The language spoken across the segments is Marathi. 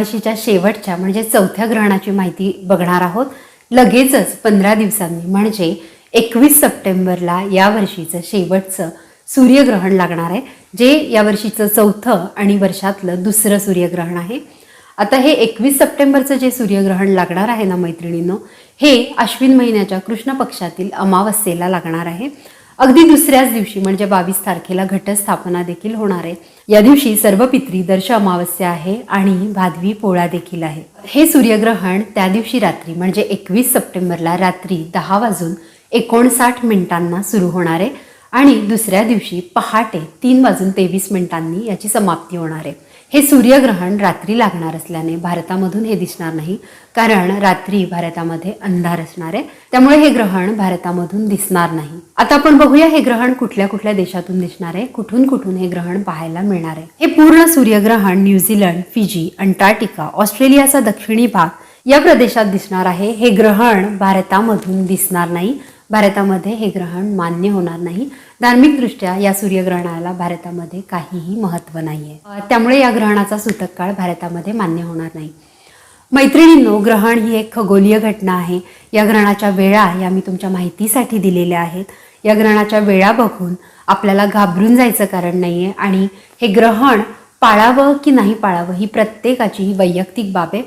वर्षीच्या शेवटच्या म्हणजे चौथ्या ग्रहणाची माहिती बघणार आहोत. लगेचच पंधरा दिवसांनी म्हणजे एकवीस सप्टेंबरला या वर्षीचं शेवटचं सूर्यग्रहण लागणार आहे जे या वर्षीचं चौथं आणि वर्षातलं दुसरं सूर्यग्रहण आहे. आता हे एकवीस सप्टेंबरचं जे सूर्यग्रहण लागणार आहे ना मैत्रिणींनो हे अश्विन महिन्याच्या कृष्ण पक्षातील अमावस्येला लागणार आहे. अगदी दुसऱ्याच दिवशी म्हणजे बावीस तारखेला घटस्थापना देखील होणार आहे. या दिवशी सर्व पित्री दर्श अमावस्या आहे आणि भादवी पोळा देखील आहे. हे सूर्यग्रहण त्या दिवशी रात्री म्हणजे एकवीस सप्टेंबरला रात्री दहा वाजून एकोणसाठ मिनिटांना सुरू होणार आहे आणि दुसऱ्या दिवशी पहाटे तीन वाजून तेवीस मिनिटांनी याची समाप्ती होणार आहे. हे सूर्यग्रहण रात्री लागणार असल्याने भारतामधून हे दिसणार नाही. कारण रात्री भारतामध्ये अंधार असणार आहे. त्यामुळे हे ग्रहण भारतामधून दिसणार नाही. आता आपण बघूया हे ग्रहण कुठल्या कुठल्या देशातून दिसणार आहे. कुठून कुठून हे ग्रहण पाहायला मिळणार आहे. हे पूर्ण सूर्यग्रहण न्यूझीलंड फिजी अंटार्क्टिका ऑस्ट्रेलियाचा दक्षिणी भाग या प्रदेशात दिसणार आहे. हे ग्रहण भारतामधून दिसणार नाही. भारतामध्ये हे ग्रहण मान्य होणार नाही. धार्मिकदृष्ट्या या सूर्यग्रहणाला भारतामध्ये काहीही महत्त्व नाही आहे त्यामुळे या ग्रहणाचा सूतक काळ भारतामध्ये मान्य होणार नाही. मैत्रिणींनो ग्रहण ही एक खगोलीय घटना आहे. या ग्रहणाच्या वेळा या मी तुमच्या माहितीसाठी दिलेल्या आहेत. या ग्रहणाच्या वेळा बघून आपल्याला घाबरून जायचं कारण नाही आहे आणि हे ग्रहण पाळावं की नाही पाळावं ही प्रत्येकाची ही वैयक्तिक बाब आहे.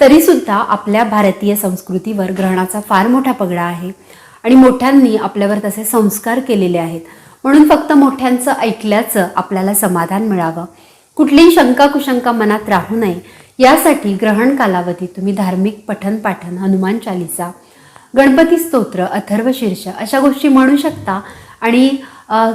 तरीसुद्धा आपल्या भारतीय संस्कृतीवर ग्रहणाचा फार मोठा पगडा आहे. आणि मोठ्यांनी आपल्यावर तसे संस्कार केलेले आहेत. म्हणून फक्त मोठ्यांचं ऐकल्याचं आपल्याला समाधान मिळावं. कुठलीही शंका कुशंका मनात राहू नये. यासाठी ग्रहण कालावधी तुम्ही धार्मिक पठन पाठन हनुमान चालिसा गणपती स्तोत्र अथर्व शीर्ष अशा गोष्टी म्हणू शकता आणि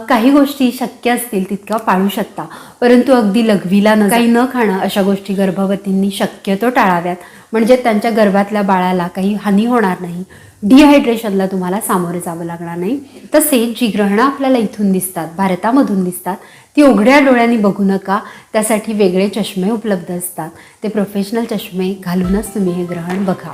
काही गोष्टी शक्य असतील तितक्या पाळू शकता. परंतु अगदी लघवीला न काही न खाणं अशा गोष्टी गर्भवतींनी शक्यतो टाळाव्यात. म्हणजे त्यांच्या गर्भातल्या बाळाला काही हानी होणार नाही. डिहायड्रेशनला तुम्हाला सामोरे जावं लागणार नाही. तसेच जी ग्रहणं आपल्याला इथून दिसतात भारतामधून दिसतात ती उघड्या डोळ्यांनी बघू नका. त्यासाठी वेगळे चष्मे उपलब्ध असतात. ते प्रोफेशनल चष्मे घालूनच तुम्ही हे ग्रहण बघा.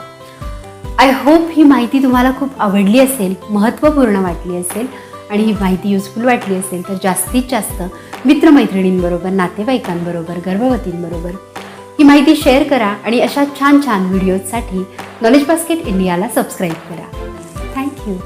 आय होप ही माहिती तुम्हाला खूप आवडली असेल महत्त्वपूर्ण वाटली असेल आणि ही माहिती युजफुल वाटली असेल तर जास्तीत जास्त मित्रमैत्रिणींबरोबर नातेवाईकांबरोबर गर्भवतींबरोबर ही माहिती शेअर करा आणि अशा छान छान व्हिडिओजसाठी नॉलेज बास्केट इंडियाला सबस्क्राईब करा.